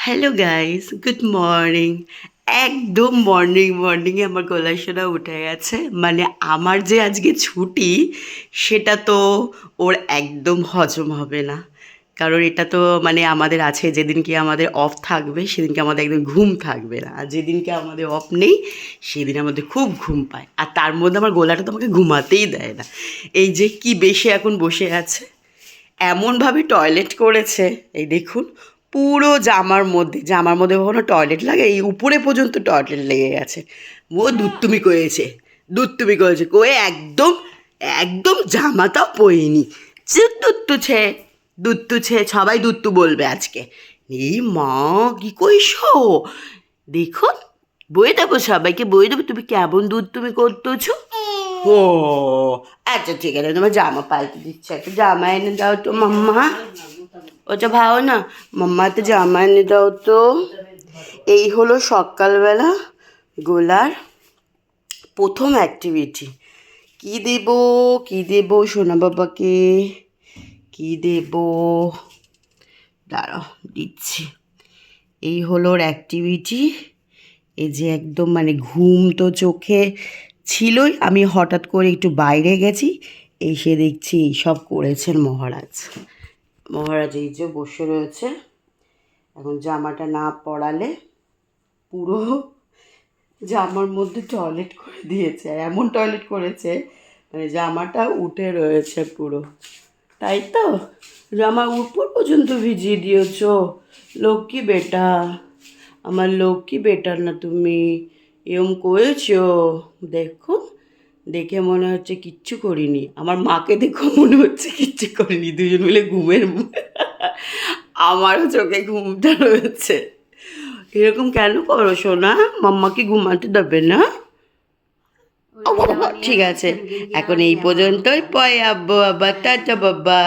Hello guys good morning একদম morning মর্নিংয়ে আমার গলায় শোনা উঠে গেছে। মানে আমার যে আজকে ছুটি, সেটা তো ওর একদম হজম হবে না। কারণ এটা তো মানে আমাদের আছে, যেদিনকে আমাদের অফ থাকবে, সেদিনকে আমাদের একদম ঘুম থাকবে না। আর যেদিনকে আমাদের অফ নেই, সেদিন আমাদের খুব ঘুম পায়। আর তার মধ্যে আমার গলাটা তো আমাকে ঘুমাতেই দেয় না। এই যে কি বেশি এখন বসে আছে। এমনভাবে টয়লেট করেছে। এই দেখুন পুরো জামার মধ্যে জামার মধ্যে কখনো টয়লেট লাগে? এই উপরে পর্যন্ত টয়লেট লেগে গেছে। ও দুত্তুমি করেছে দুত্তুমি করেছে। কয়ে একদম একদম জামাটাও পইনি যে দুত্তু ছে দুত্তু ছে সবাই দুত্তু বলবে আজকে। এই মা কি কইস? দেখুন বয়ে দেবো সবাইকে বয়ে দেবো। তুমি কেমন দুধ তুমি করতেছো? ও আচ্ছা ঠিক আছে। তোমার জামা পাল্টে দিচ্ছে। একটা জামা এনে দাও তো মাম্মা। ওটা ভাও না মাম্মা তো জামা এনে দাও তো। এই হলো সকালবেলা গোলার প্রথম অ্যাক্টিভিটি কি দেব কি দেব সোনা বাবাকে? কি দেব? দাঁড়াও, দিচ্ছি। এই হলো ওর অ্যাক্টিভিটি এই যে একদম মানে ঘুম তো চোখে ছিলই, আমি হঠাৎ করে একটু বাইরে গেছি, এসে দেখছি এইসব করেছেন মহারাজ। মহারাজ এই যে বসে রয়েছে এখন জামাটা না পরালে পুরো জামার মধ্যে টয়লেট করে দিয়েছে এমন টয়লেট করেছে মানে জামাটা উঠে রয়েছে পুরো। তাই তো? জামা উপর পর্যন্ত ভিজিয়ে দিয়েছ? লক্ষ্মী বেটা, আমার লক্ষ্মী বেটা না তুমি, এরম করেছ? দেখুন দেখে মনে হচ্ছে কিচ্ছু করিনি। আমার মাকে দেখো মনে হচ্ছে কিচ্ছু করিনি। দুজন মিলে ঘুমের আমারও চোখে ঘুমটা রয়েছে। এরকম কেন করো সোনা? মাম্মাকে ঘুমাতে দেবে না? ঠিক আছে। এখন এই পর্যন্তই পয় আব্বু আবার টাটা বাবা